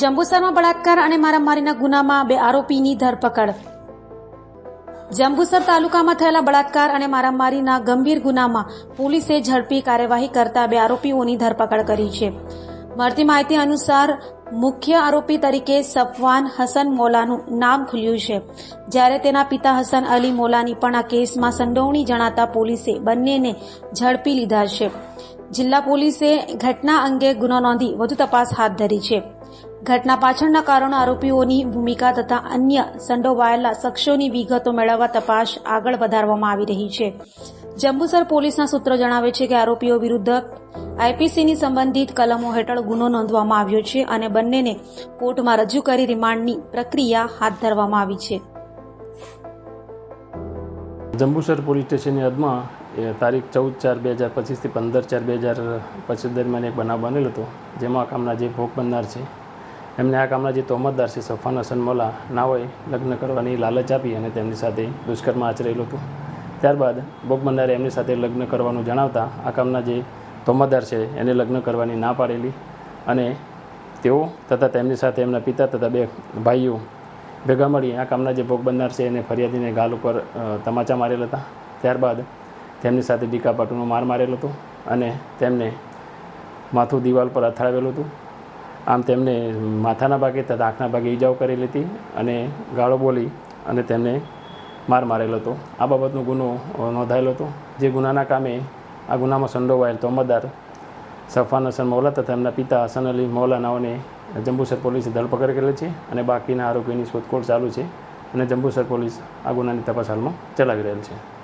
જંબુસરમાં બળાત્કાર અને મારામારીના ગુનામાં બે આરોપીની ધરપકડ. જંબુસર તાલુકામાં થયેલા બળાત્કાર અને મારામારીના ગંભીર ગુનામાં પોલીસે ઝડપી કાર્યવાહી કરતા બે આરોપીઓની ધરપકડ કરી છે. મળતી માહિતી અનુસાર, મુખ્ય આરોપી તરીકે સફવાન હસન મોલાનું નામ ખુલ્યું છે. જ્યારે તેના પિતા હસન અલી મોલાની પણ આ કેસમાં સંડોવણી જણાતા પોલીસે બંનેને ઝડપી લીધા છે. જિલ્લા પોલીસે ઘટના અંગે ગુનો નોંધી વધુ તપાસ હાથ ધરી છે. ઘટના પાછળના કારણો આરોપીઓની ભૂમિકા તથા અન્ય સંડોવાયેલા શખ્સોની વિગતો મેળવવા તપાસ આગળ વધારવામાં આવી રહી છે. જંબુસર પોલીસના સૂત્રો જણાવે છે કે આરોપીઓ વિરુદ્ધ આઈપીસીની સંબંધિત કલમો હેઠળ ગુનો નોંધવામાં આવ્યો છે અને બંનેને કોર્ટમાં રજૂ કરી રિમાન્ડની પ્રક્રિયા હાથ ધરવામાં આવી છે. જંબુસર પોલીસ સ્ટેશનની હદમાં એ તારીખ ચૌદ ચાર બે હજાર પચીસથી પંદર ચાર બે હજાર પચીસ દરમિયાન એક બનાવ બનેલો હતો, જેમાં આ કામના જે ભોગ બનનાર છે, એમને આ કામના જે તોમતદાર છે, સફાન હસન મોલા ના હોય લગ્ન કરવાની લાલચ આપી અને તેમની સાથે દુષ્કર્મ આચરેલું હતું. ત્યારબાદ ભોગ બનનારે એમની સાથે લગ્ન કરવાનું જણાવતા આ કામના જે તોમતદાર છે, એને લગ્ન કરવાની ના પાડેલી અને તેઓ તથા તેમની સાથે એમના પિતા તથા બે ભાઈઓ ભેગા મળી આ કામના જે ભોગ બનનાર છે, એને ફરિયાદીને ગાલ ઉપર તમાચા મારેલા હતા. ત્યારબાદ તેમની સાથે ડીકાપાટુનો માર મારેલો હતો અને તેમને માથું દિવાલ પર અથડાવેલું હતું. આમ તેમને માથાના ભાગે તથા આંખના ભાગે ઈજાઓ કરેલી હતી અને ગાળો બોલી અને તેમને માર મારેલો હતો. આ બાબતનો ગુનો નોંધાયેલો હતો. જે ગુનાના કામે આ ગુનામાં સંડોવાયેલ તોમતદાર સફાન હસન મૌલા તથા એમના પિતા હસન અલી મૌલા નાઓને જંબુસર પોલીસે ધરપકડ કરેલી છે અને બાકીના આરોપીની શોધખોળ ચાલુ છે અને જંબુસર પોલીસ આ ગુનાની તપાસ હાલમાં ચલાવી રહેલ છે.